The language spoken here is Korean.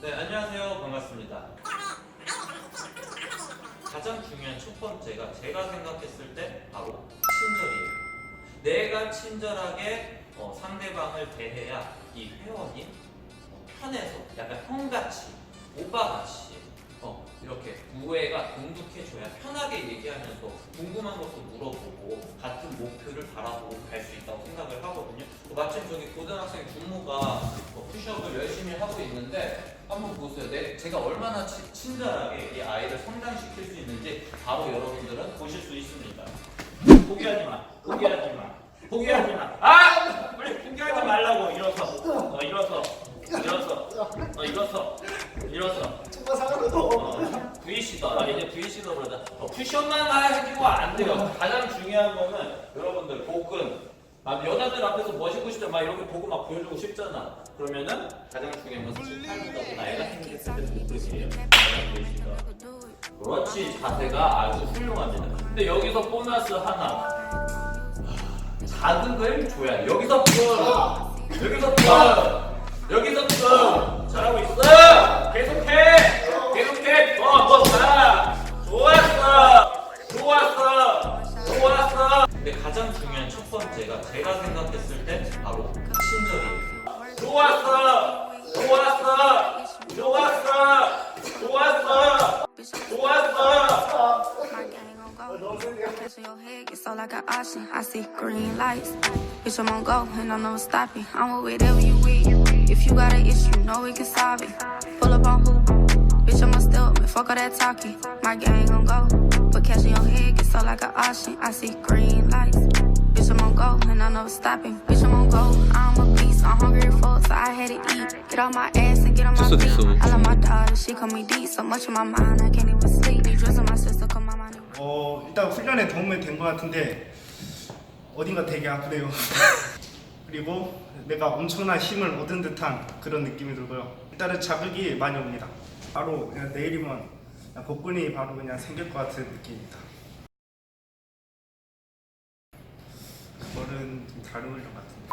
네, 안녕하세요. 반갑습니다. 가장 중요한 첫 번째가 제가 생각했을 때 바로 친절이에요. 내가 친절하게 어, 상대방을 대해야 이 회원이 어, 편해서 약간 형같이, 오빠같이 어, 이렇게 우애가 동득해줘야 편하게 얘기하면서 궁금한 것도 물어보고 같은 목표를 바라보고 갈 수 있다고 생각을 하거든요. 마침 저기 고등학생 부모가 어, 푸시업을 열심히 하고 있는데 한번 보세요. 내, 제가 얼마나 치- 친절하게 이 아이를 성장시킬 수 있는지 바로 여러분들은 보실 수 있습니다. 포기하지 마. 포기하지 마. 포기하지 마. 아! 빨리 포기하지 말라고 일어서. 어, 일어서. 일어서. 어, 일어서. 일어서. 정말 사과도 어, VC다. 아, 이제 VC다 그러자. 어, 푸시업만 해가지고 안 돼요. 가장 중요한 거는 여러분들 복근. 막 여자들 앞에서 멋있고 싶잖아. 막 이렇게 보고 막 보여주고 싶잖아. 그러면은 가장 중요한 건 사실 팔보다 나이가 생겼을 때 it. 그렇지 자세가 아주 훌륭합니다. 근데 여기서 보너스 하나. 자극을 줘야 돼. 여기서 뿜, 여기서 뿜, 가장 중요한 첫 번째가 제가 생각했을 때 바로 친절이에요. 좋았어, 좋았어, 좋았어, 좋았어, 좋았어. My gang gon' go. Catch your head, get so like an ocean. I see green lights. Bitch, I'm on go, and I'm never stopping. I'm with whatever you with. If you got an issue, know we can solve it. Pull up on who? Bitch, I'ma still up, man. Fuck all that talking. My gang gon' go. But catching your head, get so like an ocean. I see green lights. Bitch, I'm on go, and I'm never stopping. Bitch, I'm on go. I'm a beast, I'm hungry for, so I had to eat. Get on my ass and get on my feet. I love my daughter, she call me deep. So much on my mind, I can't even sleep. Need dress on my sister, come on my knee. 어 일단 훈련에 도움이 된 것 같은데 어딘가 되게 아프네요 그리고 내가 엄청난 힘을 얻은 듯한 그런 느낌이 들고요 일단은 자극이 많이 옵니다 바로 내일이면 복근이 바로 그냥 생길 것 같은 느낌입니다. 그거는 좀 다른 것 같은데